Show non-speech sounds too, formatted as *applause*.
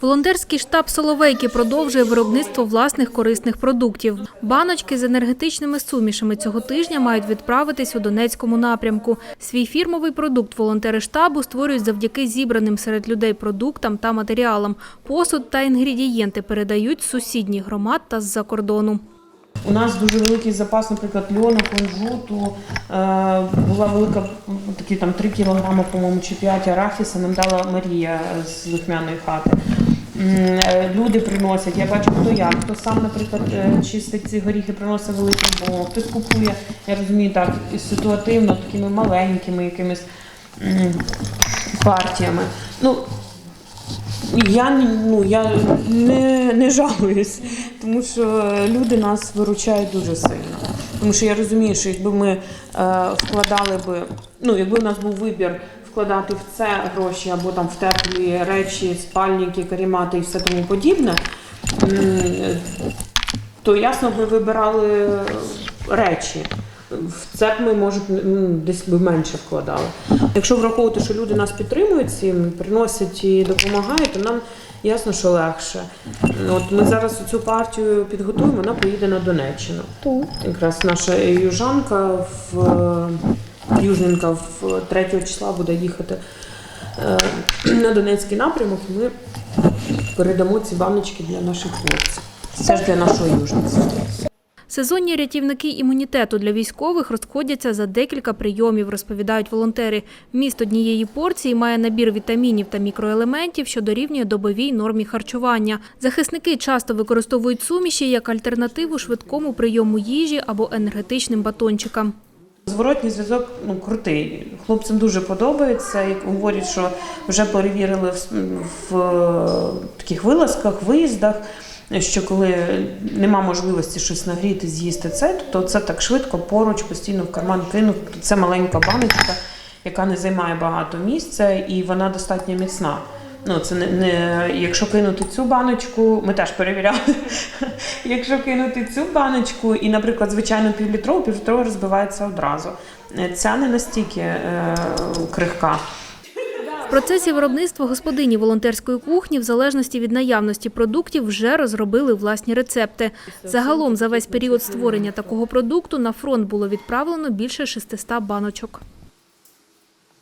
Волонтерський штаб Соловейки продовжує виробництво власних корисних продуктів. Баночки з енергетичними сумішами цього тижня мають відправитись у Донецькому напрямку. Свій фірмовий продукт волонтери штабу створюють завдяки зібраним серед людей продуктам та матеріалам. Посуд та інгредієнти передають з сусідніх громад та з-за кордону. У нас дуже великий запас, наприклад, льону, кунжуту. Е, була велика, такі там 3 кілограми, по-моєму, чи 5 арахіса нам дала Марія з лихмяної хати. Люди приносять, я бачу, хто як, хто сам, наприклад, е, чистить ці горіхи, приносить великий бо хтось купує, я розумію, так, ситуативно, такими маленькими якимись партіями. Ну, я, ну, я не, не жалуюсь, тому що люди нас виручають дуже сильно. Тому що я розумію, що якби ми е, вкладали би, ну якби у нас був вибір вкладати в це гроші або там в теплі речі, спальники, карімати і все тому подібне, то ясно би вибирали речі. В це б ми, може, десь би менше вкладали. Якщо враховувати, що люди нас підтримують цим, приносять і допомагають, то нам ясно, що легше. От ми зараз цю партію підготуємо, вона поїде на Донеччину. Якраз наша южанка в Южненка в 3 числа буде їхати е, на Донецький напрямок, і ми передамо ці баночки для наших хлопців. Це ж для нашого южниця. Сезонні рятівники імунітету для військових розходяться за декілька прийомів, розповідають волонтери. Міст однієї порції має набір вітамінів та мікроелементів, що дорівнює добовій нормі харчування. Захисники часто використовують суміші як альтернативу швидкому прийому їжі або енергетичним батончикам. Зворотній зв'язок ну крутий. Хлопцям дуже подобається. Як говорять, що вже перевірили в, в е, таких вилазках, виїздах. Що коли нема можливості щось нагріти, з'їсти це, то це так швидко поруч, постійно в карман кинув. Це маленька баночка, яка не займає багато місця, і вона достатньо міцна. Ну, це не, не якщо кинути цю баночку, ми теж перевіряли. *laughs* якщо кинути цю баночку і, наприклад, звичайно півлітрову, півлітрову розбивається одразу. Е, Ця не настільки е, крихка. В процесі виробництва господині волонтерської кухні, в залежності від наявності продуктів, вже розробили власні рецепти. Загалом за весь період створення такого продукту на фронт було відправлено більше 600 баночок.